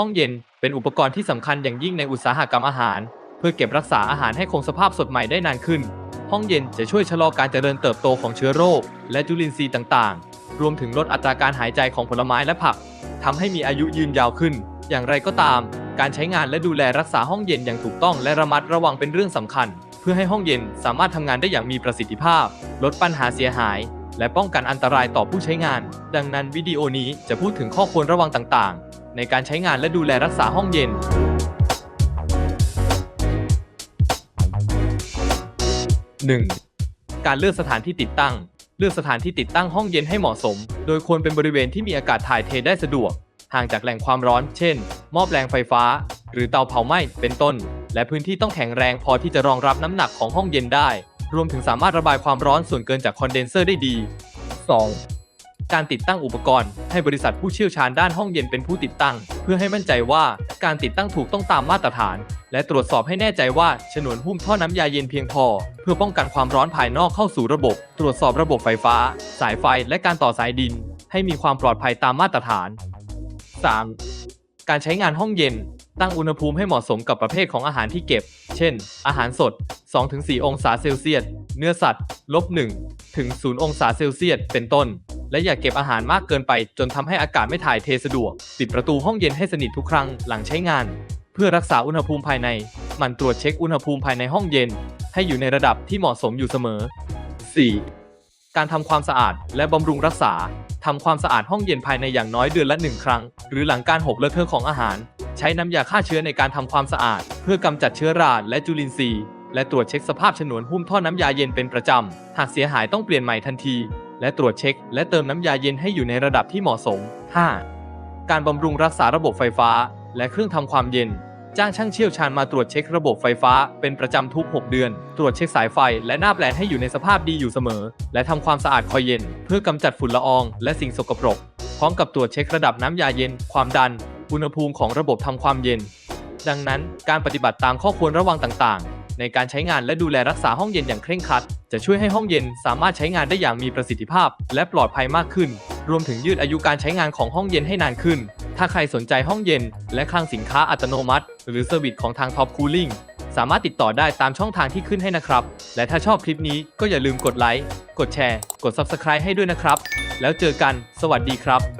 ห้องเย็นเป็นอุปกรณ์ที่สำคัญอย่างยิ่งในอุตสาหกรรมอาหาร เพื่อเก็บรักษาอาหารให้คงสภาพสดใหม่ได้นานขึ้น ห้องเย็นจะช่วยชะลอการเจริญเติบโตของเชื้อโรค และจุลินทรีย์ต่างๆ รวมถึงลดอัตราการหายใจของผลไม้และผักทำให้มีอายุยืนยาวขึ้น อย่างไรก็ตาม การใช้งานและดูแลรักษาห้องเย็นอย่างถูกต้องและระมัดระวังเป็นเรื่องสำคัญ เพื่อให้ห้องเย็นสามารถทำงานได้อย่างมีประสิทธิภาพ ลดปัญหาเสียหาย และป้องกันอันตรายต่อผู้ใช้งาน ดังนั้นวิดีโอนี้จะพูดถึงข้อควรระวังต่างๆ ในการใช้งานและดูแลรักษาห้องเย็น 1. การเลือกสถานที่ติดตั้ง เลือกสถานที่ติดตั้งห้องเย็นให้เหมาะสม โดยควรเป็นบริเวณที่มีอากาศถ่ายเทได้สะดวก ห่างจากแหล่งความร้อน เช่น หม้อแปลงไฟฟ้า หรือเตาเผาไหม้ เป็นต้น และพื้นที่ต้องแข็งแรงพอที่จะรองรับน้ำหนักของห้องเย็นได้ รวมถึงสามารถระบายความร้อนส่วนเกินจากคอนเดนเซอร์ได้ดี 2. การติดตั้งอุปกรณ์ ให้บริษัทผู้เชี่ยวชาญด้านห้องเย็นเป็นผู้ติดตั้ง เพื่อให้มั่นใจว่าการติดตั้งถูกต้องตามมาตรฐาน และตรวจสอบให้แน่ใจว่าฉนวนหุ้มท่อน้ำยาเย็นเพียงพอ เพื่อป้องกันความร้อนภายนอกเข้าสู่ระบบ ตรวจสอบระบบไฟฟ้า สายไฟและการต่อสายดิน ให้มีความปลอดภัยตามมาตรฐาน 3. การใช้งานห้องเย็น ตั้งอุณหภูมิให้เหมาะสมกับประเภทของอาหารที่เก็บ เช่น อาหารสด 2-4 องศาเซลเซียส เนื้อสัตว์ ลบ 1 ถึง 0 องศาเซลเซียส เป็นต้น และอย่าเก็บอาหารมากเกินไป จนทำให้อากาศไม่ถ่ายเทสะดวก ปิดประตูห้องเย็นให้สนิททุกครั้งหลังใช้งาน เพื่อรักษาอุณหภูมิภายใน มันตรวจเช็คอุณหภูมิภายในห้องเย็น ให้อยู่ในระดับที่เหมาะสมอยู่เสมอ 4. การทำความสะอาดและบำรุงรักษาทำความสะอาดห้องเย็นภายในอย่างน้อยเดือนละหนึ่งครั้ง หรือหลังการหกเลอะเทอะของอาหาร ใช้น้ำยาฆ่าเชื้อในการทำความสะอาด เพื่อกำจัดเชื้อราและจุลินทรีย์ และตรวจเช็คสภาพฉนวนหุ้มท่อน้ำยาเย็นเป็นประจำ หากเสียหายต้องเปลี่ยนใหม่ทันที และตรวจเช็ค และเติมน้ำยาเย็นให้อยู่ในระดับที่เหมาะสม 5. การบำรุงรักษาระบบไฟฟ้า และเครื่องทำความเย็น จ้างช่างเชี่ยวชาญมาตรวจเช็คระบบไฟฟ้า เป็นประจำทุก 6 เดือน ตรวจเช็คสายไฟ และหน้าแปลนให้อยู่ในสภาพดีอยู่เสมอ และทำความสะอาดคอยเย็น เพื่อกำจัดฝุ่นละออง และสิ่งสกปรกพร้อมกับตรวจเช็คระดับน้ำยาเย็น ความดัน อุณหภูมิของระบบทำความเย็น ดังนั้นการปฏิบัติตามข้อควรระวังต่างๆ ในการใช้งานและดูแลรักษาห้องเย็นอย่างเคร่งครัด จะช่วยให้ห้องเย็นสามารถใช้งานได้อย่างมีประสิทธิภาพ และปลอดภัยมากขึ้น รวมถึงยืดอายุการใช้งานของห้องเย็นให้นานขึ้น ถ้าใครสนใจห้องเย็น และคลังสินค้าอัตโนมัติ หรือเซอร์วิสของทาง Top Cooling สามารถติดต่อได้ตามช่องทางที่ขึ้นให้นะครับ และถ้าชอบคลิปนี้ก็อย่าลืมกดไลค์ กดแชร์ กด Subscribe ให้ด้วยนะครับ แล้วเจอกัน สวัสดีครับ